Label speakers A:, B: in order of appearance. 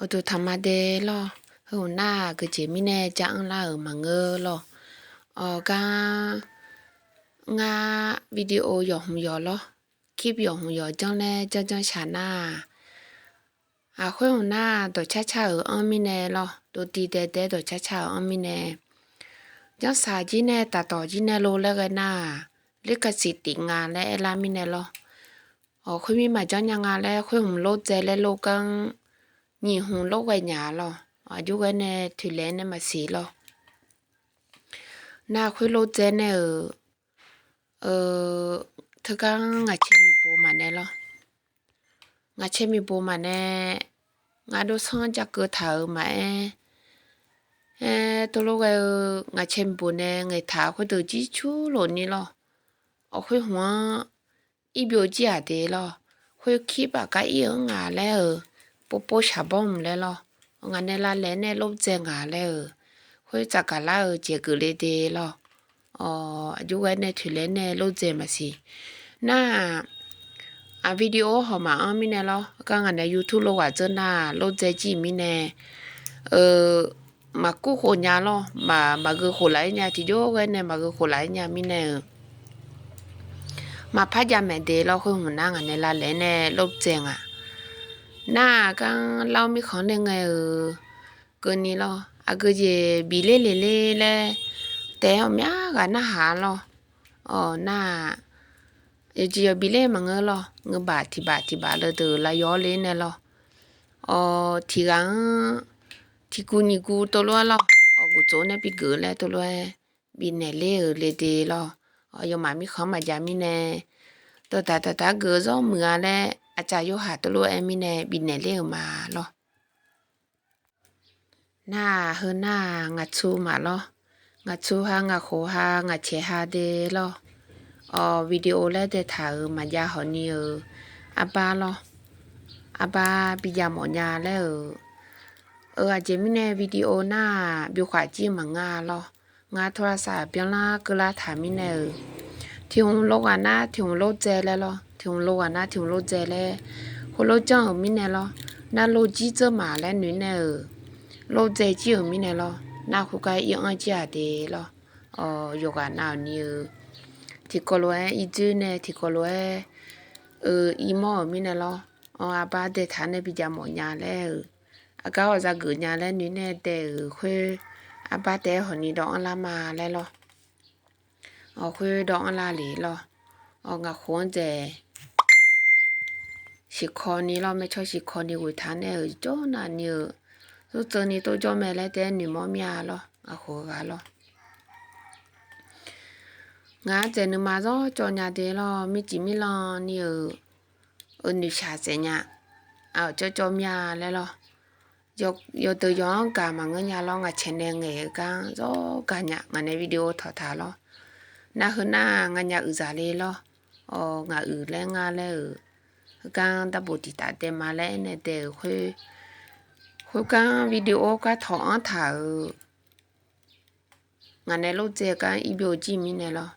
A: อุตุธรรมเดลอหัวหน้าก็เจมิเนจังลาเอมังเอลออกางาวิดีโอยองยอลอคลิปยองยอจังเลจังจังชานาอาคุยหัวหน้าตัวช้าๆเอออมิเนลอตัวตีเดเดตัวช้าๆเออมิเนจังสาจีเนตัดต่อจีเนโลเลกันนาลิกสิทติงานและเอลามิเนลออ๋อคุยมีมาจังยังงานและคุยหัวโลเจและโลกัง nhìn hùng lúc về nhà lo à, chú cái này thủy lệ này mà xí lo na khuy lô chế này ở ở thực ra ngà chê mi bố mà này lo ngà chê mi bố mà này ngà đô sang chắc cứ thở mà 에 돌로가 nga chen bu này, ngai tha khu de ji chú lo ni à lo o khu hwa i biểu ji à de lo khu bà gái ka i nga le ป๊บปชาบอมเลยล่องานเนลวเีในลบเจงหาเลยเฮ้ยจากกะลแเออเจกือเลยเดลออ๋อยยูยไว้ยยถือเี่ยลบเจมาสิน่าอ่ะวิดีโอหอมาอ้อมีเนละก็งานในยูทูบโลว่าเจอหน้าลบเจจีมีเนเออมากู้คนยาลอมามากือโหไหลยาที่โยเว้ในมากือโหไหลยามีเนมาพัฒยาแม่เดลอคุยหัวหน้างานในละเลในลบเจงอ่ะ那讲老米看那个哦，过年咯，啊个也米嘞嘞嘞嘞，但后面个那哈咯，哦那，有只要米嘞么个咯，我把提把提把了都来摇嘞呢咯，哦提讲提姑尼姑多罗咯，哦我做那比个嘞多罗，比那嘞哦嘞的咯，哦要妈咪看嘛家咪呢，到大大大个做么个嘞。อาจารย์โยหาตัวรู้เอมิเนบินเนเรมาลนาะหน้าเฮน้างาชูมาลนาะงาชูฮางาโคฮางาเชฮาเดเนาะอ๋อวิดีโอแล้เดถายออมายาฮอนีเอออาบ้าลนาะอาบ้าบิยาหมอยาแล้วเอออาจจะมีในวิดีโอหน้าบิวขวาจีมังงาลองาโทรศัพท์เปล่าก็ลาถามมีในที่หงโลกอ่ะน้ะที่หงโลกเจแล้วลอ thường lô à na thường lô dè lẹ hồ lô cho ở mi nè lo na lô chỉ cho mà lẹ nữ nè ở lô dè chỉ ở mi này lo na khu cái yêu ai chả à lo ờ yoga nào như thì có lô ấy ít chứ nè thì có lô ấy ờ ý mò ở mi này lo ờ à ba để thằng này bị già mỏ nhà lẹ ở à cao ra gửi nhà lẹ nữ này để ở khuê à ba để hồi ní đó là mà lẹ lo ờ khuê đó là lì lo ờ ngà khốn dè 喜欢你了没？叫喜欢你为他呢，叫那你，就这里都叫买来点女猫咪了，啊好个了。俺在你妈早叫伢的了，没几米了，你有，呃女啥子呀？啊叫叫咪来了，要要都要干嘛？俺伢老俺前两个讲，早干伢俺那 video 淘汰了，那和那俺伢有啥哩了？哦，俺有嘞，俺嘞有。刚大部地打的马来那的会会刚 video 个堂头，俺那老姐讲一表几米的了。